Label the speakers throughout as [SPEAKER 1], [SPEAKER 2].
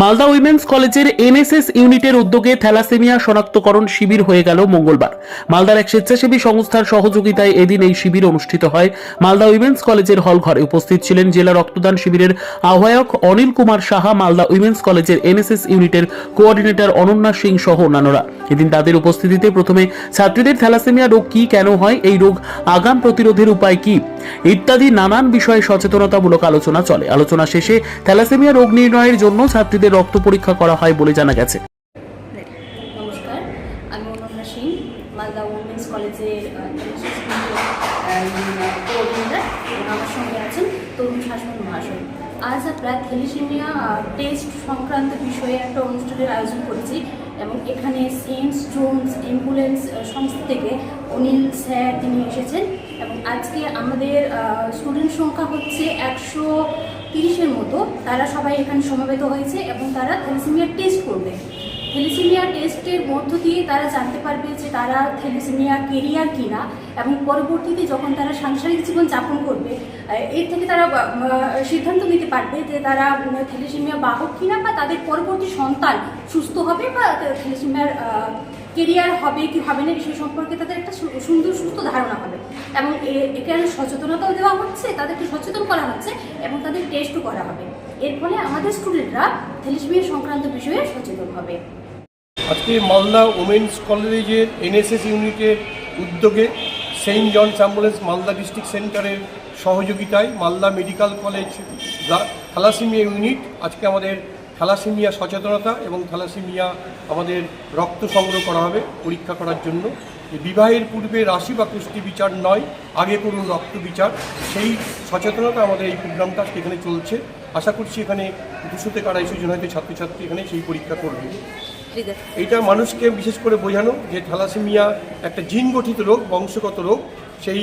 [SPEAKER 1] Malda women's কলেজের NSS ইউনিটের উদ্যোগে থ্যালাসেমিয়া শনাক্তকরণ শিবির হয়ে গেল মঙ্গলবার। মালদার এক স্বেচ্ছাসেবী সংস্থার সহযোগিতায় এদিন এই শিবির অনুষ্ঠিত হয়। মালদা উইমেন্স কলেজের হল ঘরে উপস্থিত ছিলেন জেলা রক্তদান শিবিরের আহ্বায়ক অনিল কুমার সাহা, মালদা উইমেন্স কলেজের এনএসএস ইউনিটের কোঅর্ডিনেটর অনন্যা সিং সহ অন্যান্যরা। এদিন তাদের উপস্থিতিতে প্রথমে ছাত্রীদের থ্যালাসেমিয়া রোগ কি কেন হয়, এই রোগ আগাম প্রতিরোধের উপায় কি, ইত্যাদি নানান বিষয়ে সচেতনতামূলক আলোচনা চলে। আলোচনা শেষে থ্যালাসেমিয়া রোগ নির্ণয়ের জন্য ছাত্রীদের রক্ত পরীক্ষা করা হয় বলে জানা গেছে।
[SPEAKER 2] নমস্কার, আমি অনন্যা সিং, মালদা উমেন্স কলেজের আমার সঙ্গে আছেন তরুণ শাসন মহাশয়। আজ আমরা থ্যালিসেমিয়া টেস্ট সংক্রান্ত বিষয়ে একটা অনুষ্ঠানের আয়োজন করেছি, এবং এখানে সেন্টস জোনস অ্যাম্বুলেন্স সংস্থা থেকে অনিল স্যার তিনি এসেছেন, এবং আজকে আমাদের স্টুডেন্ট সংখ্যা হচ্ছে একশো তিরিশের মতো তারা সবাই এখানে সমবেত হয়েছে এবং তারা থ্যালিসেমিয়া টেস্ট করবে। থ্যালিসেমিয়া টেস্টের মধ্য দিয়ে তারা জানতে পারবে যে তারা থ্যালিসেমিয়া কেরিয়ার কিনা এবং পরবর্তীতে যখন তারা সাংসারিক জীবন যাপন করবে এর থেকে তারা সিদ্ধান্ত নিতে পারবে যে তারা থ্যালিসেমিয়া বাহক কিনা বা তাদের পরবর্তী সন্তান সুস্থ হবে বা থ্যালিসেমিয়ার কেরিয়ার হবে কি হবে না সে সম্পর্কে তাদের একটা সুন্দর সুস্থ ধারণা হবে। এবং এখানে সচেতনতাও দেওয়া হচ্ছে, তাদেরকে সচেতন করা হচ্ছে এবং তাদের টেস্টও করা হবে। এর ফলে আমাদের স্টুডেন্টরা থ্যালিসেমিয়া সংক্রান্ত বিষয়ে সচেতন হবে।
[SPEAKER 3] আজকে মালদা ওমেন্স কলেজের এনএসএস ইউনিটের উদ্যোগে Saint John's ambulance Malda district সেন্টারের সহযোগিতায় Malda medical college thalassemia unit, আজকে আমাদের থ্যালাসেমিয়া সচেতনতা এবং থ্যালাসেমিয়া আমাদের রক্ত সংগ্রহ করা হবে পরীক্ষা করার জন্য। বিবাহের পূর্বে রাশি বা কুষ্টি বিচার নয়, আগে করুন রক্ত বিচার। সেই সচেতনতা আমাদের এই প্রোগ্রামটা সেখানে চলছে। আশা করছি এখানে দুশো থেকে আড়াইশো জন হয়তো ছাত্রছাত্রী এখানে সেই পরীক্ষা করবে। এটা মানুষকে বিশেষ করে বোঝানো যে থ্যালাসেমিয়া একটা জিন গঠিত রোগ বংশগত রোগ। সেই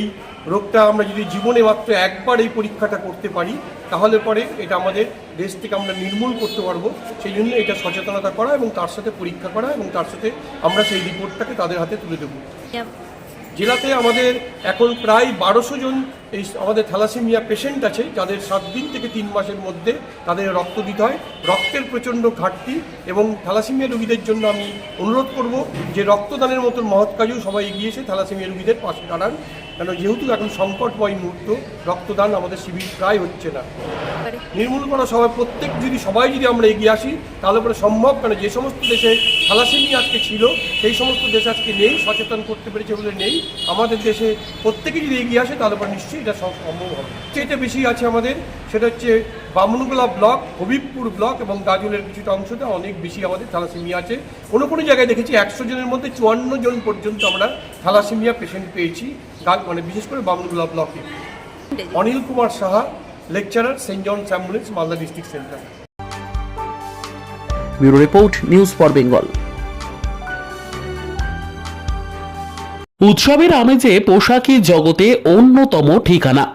[SPEAKER 3] রোগটা আমরা যদি জীবনে মাত্র একবার এই পরীক্ষাটা করতে পারি তাহলে পরে এটা আমাদের দেশ থেকে আমরা নির্মূল করতে পারব। সেই জন্য এটা সচেতনতা করা এবং তার সাথে পরীক্ষা করা এবং তার সাথে আমরা সেই রিপোর্টটাকে তাদের হাতে তুলে দেবো। জেলাতে আমাদের এখন প্রায় বারোশো জন এই আমাদের থ্যালাসেমিয়া পেশেন্ট আছে, যাদের সাত দিন থেকে তিন মাসের মধ্যে তাদের রক্ত দিতে হয়। রক্তের প্রচণ্ড ঘাটতি এবং থ্যালাসেমিয়া রোগীদের জন্য আমি অনুরোধ করব যে রক্তদানের মতন মহৎ কাজেও সবাই এগিয়ে এসে থ্যালাসেমিয়া রোগীদের পাশে দাঁড়ান। কেন যেহেতু এখন সংকটময় মুহূর্ত রক্তদান আমাদের শিবির প্রায় হচ্ছে না। নির্মূল করা সবাই প্রত্যেক যদি সবাই যদি আমরা এগিয়ে আসি তাহলে পরে সম্ভব কেন? যে সমস্ত দেশে থ্যালাসেমিয়া আজকে ছিল সেই সমস্ত দেশ আজকে নেই সচেতন করতে পেরেছে বলে নেই। আমাদের দেশে প্রত্যেকে যদি এগিয়ে আসে তাহলে পরে নিশ্চয়ই এটা সম- সম্ভব হবে। যেটা বেশি আছে আমাদের সেটা হচ্ছে বামনগোলা ব্লক হবিবপুর ব্লক এবং গাজলের কিছুটা অংশতে অনেক বেশি আমাদের থ্যালাসেমিয়া আছে। কোনো কোনো জায়গায় দেখেছি একশো জনের মধ্যে চুয়ান্ন জন পর্যন্ত আমরা থ্যালাসেমিয়া পেশেন্ট পেয়েছি। মানে বিশেষ করে বামনগোলা ব্লকে। Anil Kumar Saha lecturer Saint John's ambulance Malda district centre.
[SPEAKER 1] Bureau report news for Bengal. উৎসবের আমেজে পোশাকি জগতে অন্যতম ঠিকানা।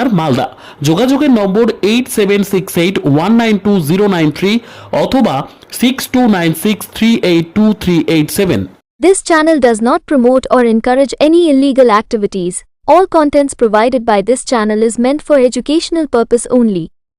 [SPEAKER 1] বাজার মালদা যোগাযোগের নম্বর eight seven six eight one nine two zero nine three অথবা six two nine six three eight two three eight seven
[SPEAKER 4] This channel does not promote or encourage any illegal activities. All contents provided by this channel is meant for educational purpose only.